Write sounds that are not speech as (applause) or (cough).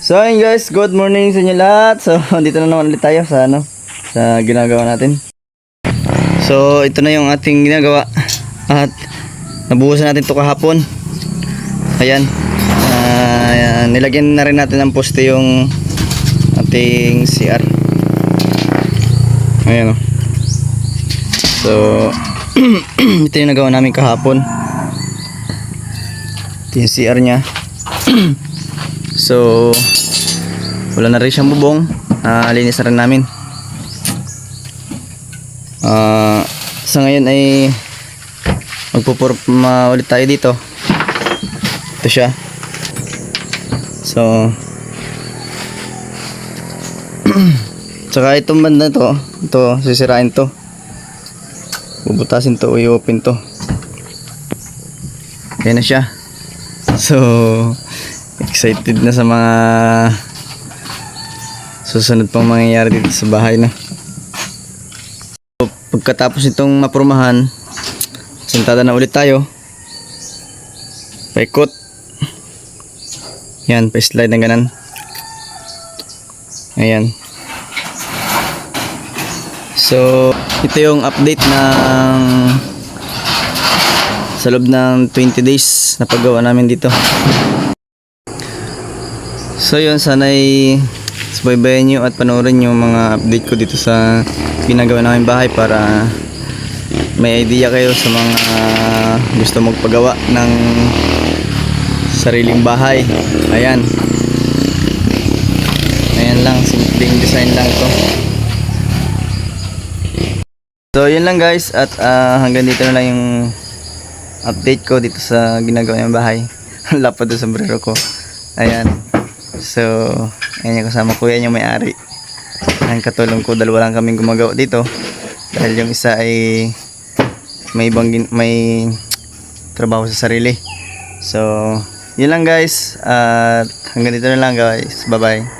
So ayun guys, good morning sa inyo lahat. So (laughs) dito na naman ulit tayo sa ano, sa ginagawa natin. So ito na yung ating ginagawa at nabuhusan natin to kahapon. Ayan. Ah, nilagyan na rin natin ng poste yung ating CR. Ayan o. So (clears throat) ito yung nagawa namin kahapon. Ito yung CR niya. (clears throat) So, wala na rin siyang bubong. Uh, linis na rin namin. Ah, sa ngayon ay magpupurma ulit tayo dito. Ito siya. So, (clears throat) tsaka itong banda to, ito, sisirain to. Bubutasin to, i-open to. Kaya na siya. So, excited na sa mga susunod pang mangyayari dito sa bahay na. So, pagkatapos nitong mapurmahan, sentada na ulit tayo. Paikot. Yan, pa-slide ng ganan. Ayan. So, ito yung update ng sa loob ng 20 days na paggawa namin dito. So yun, sana'y subaybayan nyo at panoorin yung mga update ko dito sa ginagawa namin bahay para may idea kayo sa mga gusto magpagawa ng sariling bahay. Ayan. Ayan lang, simpleng design lang to. So yun lang guys at ah, hanggang dito na lang yung update ko dito sa ginagawa ng bahay. (laughs) Lapad sa sombrero ko. Ayan. So, ayan yung kasama ko yan yung may-ari. Ang katulong ko, dalawa lang kaming gumagawa dito. Dahil yung isa ay may ibang may trabaho sa sarili. So, yun lang guys. At hanggang dito na lang guys. Bye-bye.